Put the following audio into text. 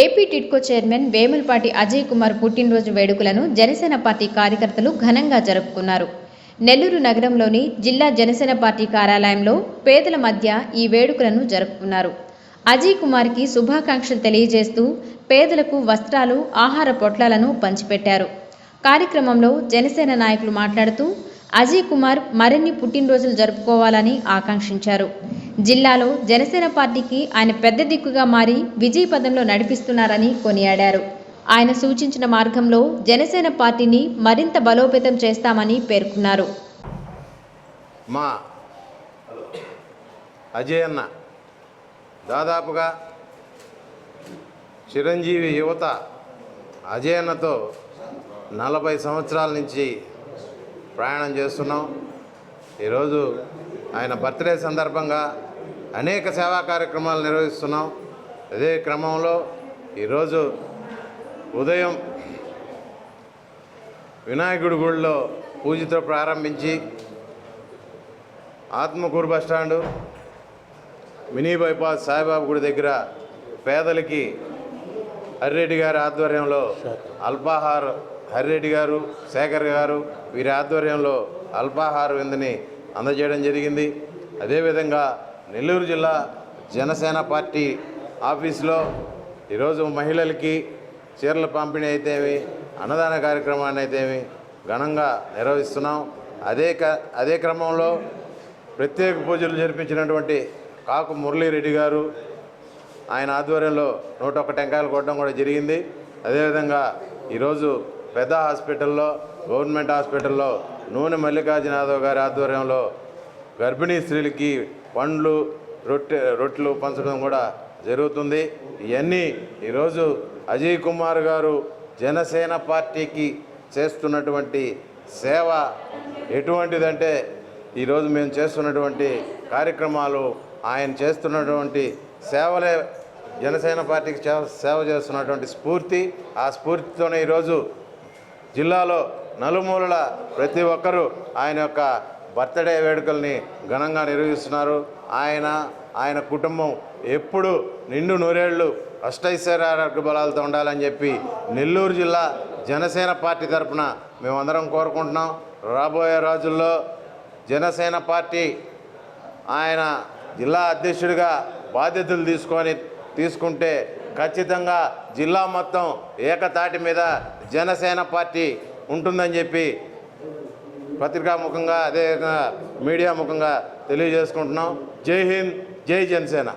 AP TIDCO chairman Vemulapati Ajay Kumar పుట్టినరోజు వేడుకలను Janasena party కార్యకర్తలు ఘనంగా జరుపుకున్నారు. నెల్లూరు నగరంలోని జిల్లా జనసేన పార్టీ కార్యాలయంలో పేదల మధ్య ఈ వేడుకలను జరుపుకున్నారు. అజయ్ కుమార్కి శుభాకాంక్షలు తెలియజేస్తూ పేదలకు వస్త్రాలు ఆహార పొట్లాలను పంచిపెట్టారు. కార్యక్రమంలో జనసేన నాయకులు మాట్లాడుతూ అజయ్ కుమార్ మరిన్ని పుట్టినరోజులు జరుపుకోవాలని ఆకాంక్షించారు. జిల్లాలో జనసేన పార్టీకి ఆయన పెద్ద దిక్కుగా మారి విజయ పదంలో నడిపిస్తున్నారని కొనియాడారు. ఆయన సూచించిన మార్గంలో జనసేన పార్టీని మరింత బలోపేతం చేస్తామని పేర్కొన్నారు. మా అజయ్ అన్న దాదాపుగా చిరంజీవి యువత అజయ్ అన్నతో నలభై సంవత్సరాల నుంచి ప్రయాణం చేస్తున్నాం. ఈరోజు ఆయన బర్త్డే సందర్భంగా అనేక సేవా కార్యక్రమాలు నిర్వహిస్తున్నాం. అదే క్రమంలో ఈరోజు ఉదయం వినాయకుడి గుడిలో పూజతో ప్రారంభించి Atmakur bus stand mini bypass Saibaba గుడి దగ్గర పేదలకి హరిరెడ్డి గారి ఆధ్వర్యంలో అల్పాహార హరిరెడ్డి గారు శేఖర్ గారు వీరి ఆధ్వర్యంలో అల్పాహార విందుని అందజేయడం జరిగింది. అదేవిధంగా నెల్లూరు జిల్లా జనసేన పార్టీ ఆఫీసులో ఈరోజు మహిళలకి చీరల పంపిణీ అయితేమి అన్నదాన కార్యక్రమాన్ని అయితేమి ఘనంగా నిర్వహిస్తున్నాం. అదే క అదే క్రమంలో ప్రత్యేక పూజలు జరిపించినటువంటి కాకు మురళీరెడ్డి గారు ఆయన ఆధ్వర్యంలో నూట ఒక్క టెంకాయలు కొట్టడం కూడా జరిగింది. అదేవిధంగా ఈరోజు పెద్ద హాస్పిటల్లో గవర్నమెంట్ హాస్పిటల్లో నూనె మల్లికార్జున యాదవ్ గారి ఆధ్వర్యంలో గర్భిణీ స్త్రీలకి పండ్లు రొట్టె రొట్టెలు పంచడం కూడా జరుగుతుంది. ఇవన్నీ ఈరోజు అజయ్ కుమార్ గారు జనసేన పార్టీకి చేస్తున్నటువంటి సేవ ఎటువంటిదంటే ఈరోజు మేము చేస్తున్నటువంటి కార్యక్రమాలు ఆయన చేస్తున్నటువంటి సేవలే జనసేన పార్టీకి సేవ చేస్తున్నటువంటి స్ఫూర్తి. ఆ స్ఫూర్తితోనే ఈరోజు జిల్లాలో నలుమూలల ప్రతి ఒక్కరూ ఆయన యొక్క బర్త్డే వేడుకల్ని ఘనంగా నిర్వహిస్తున్నారు. ఆయన ఆయన కుటుంబం ఎప్పుడు నిండు నూరేళ్ళు అష్టైశ్వర్యారోగ్య బలాలతో ఉండాలని చెప్పి నెల్లూరు జిల్లా జనసేన పార్టీ తరఫున మేమందరం కోరుకుంటున్నాం. రాబోయే రోజుల్లో జనసేన పార్టీ ఆయన జిల్లా అధ్యక్షుడిగా బాధ్యతలు తీసుకొని తీసుకుంటే ఖచ్చితంగా జిల్లా మొత్తం ఏకతాటి మీద జనసేన పార్టీ ఉంటుందని చెప్పి పత్రికా ముఖంగా అదే మీడియా ముఖంగా తెలియజేసుకుంటున్నాం. జై హింద్ జై జనసేన.